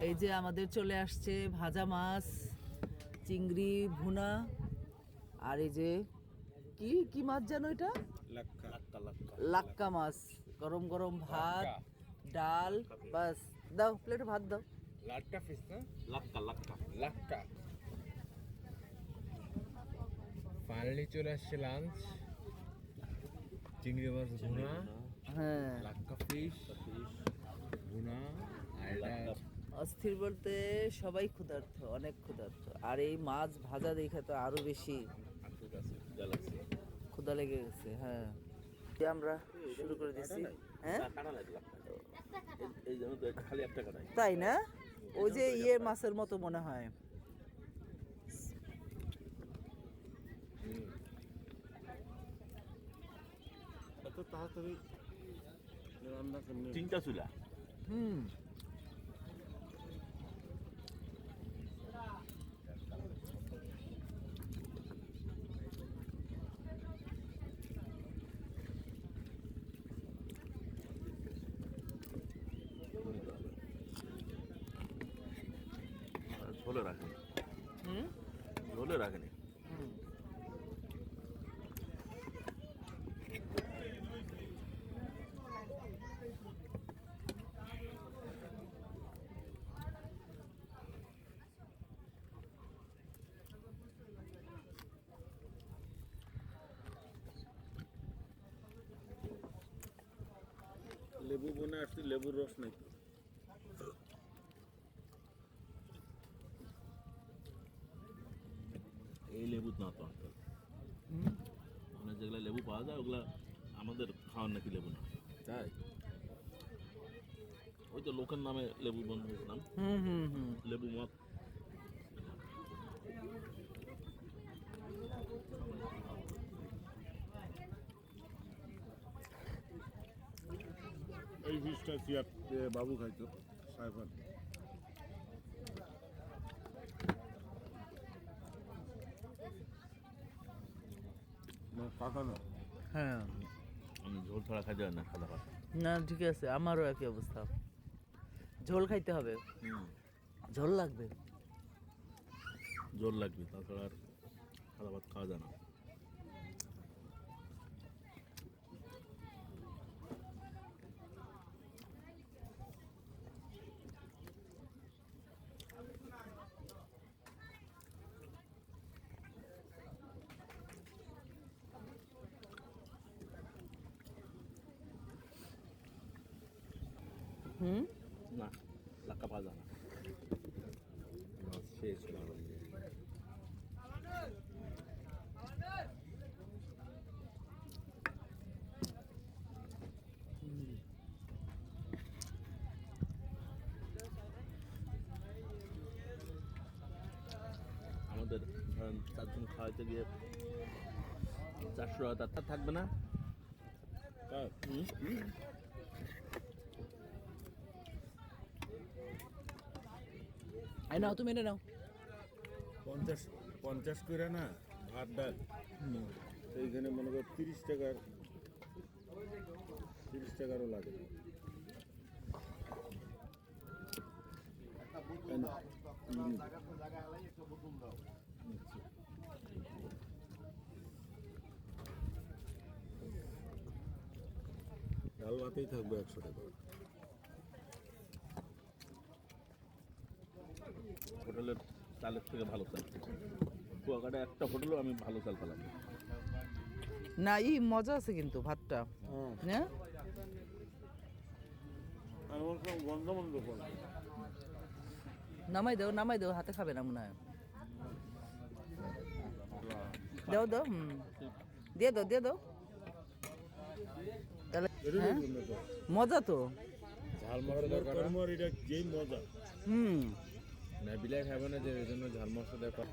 এই যে আমাদের চলে আসছে ভাজা মাছ চিংড়ি ভুনা আর এই যে কি কি মাছ জানো এটা? লাক্কা। লাক্কা লাক্কা। লাক্কা মাছ গরম গরম ভাত ডাল বাস। দাও প্লেটে ভাত দাও। লাক্কা ফিস না? লাক্কা লাক্কা। লাক্কা। ফাইনালি চলে আসছে লাঞ্চ চিংড়ি মাছ ভুনা। হ্যাঁ। লাক্কা ফিশ ভুনা আর এটা অস্থির বলতে সবাই ক্ষুধার্থ অনেক ক্ষুধার্থ আর এই মাছ ভাজা দেখে তো আরও বেশি ক্ষুধা লেগে গেছে হ্যাঁ। আমরা শুরু করে দিচ্ছি। হ্যাঁ? এই জন্য তো খালি একটা কাটাই তাই না? ওই যে ইয়ে মাছের মতো মনে হয়। তাড়াতাড়ি রান্না কেমনি তিনটা চুলা। হুম। ঝোলে রাখেনি। হুম? ঝোলে রাখেনি। হুম। লেবু বনে আসছে লেবুর রস নাই তো এই লেবু না তো আঙ্কেল। মানে যেগুলো লেবু পাওয়া যায় ওগুলা আমাদের খাওয়ার নাকি লেবু না। তাই? ওই তো লোকের নামে লেবু বন্ধ নাম হুম হুম হুম। লেবু মত এই ফিসটা সিয়ার বাবু খাইতো সাইফান না কাকা না হ্যাঁ। ঝোল ছাড়া খাই যায় না খাদা ভাত না ঠিক আছে আমারও একই অবস্থা। ঝোল খাইতে হবে। ঝোল লাগবে। ঝোল লাগবে তাছাড়া আর খাদা ভাত খাওয়া যায় না। হুম না লাক্কা পাওয়া আমাদের চারজন খাওয়াইতে গিয়ে চারশো টাকা থাকবে না তাই হুম? এই নাও, তুমি এনে নাও। পঞ্চাশ পঞ্চাশ করে না, ভাত, ডাল। এইখানে মনে কর তিরিশ টাকার, তিরিশ টাকারও লাগে। ডাল ভাতেই থাকবে একশো টাকা। হোটেলের চালের থেকে ভালো চাল কুয়াকাটা একটা হোটেলেও আমি ভালো চাল পেলাম না। ই মজা আছে কিন্তু ভাতটা। হ্যাঁ? নামাই দাও নামাই দাও হাতে খাবে না মনে হয়। দাও দাও হুম। দিয়ে দাও দিয়ে দাও। তাহলে হ্যাঁ? মজা তো। ঝাল কর্মর এটা যেই মজা। হুম। না বিলাই খাবে না যে ওই জন্য ঝাল মশলা দেখো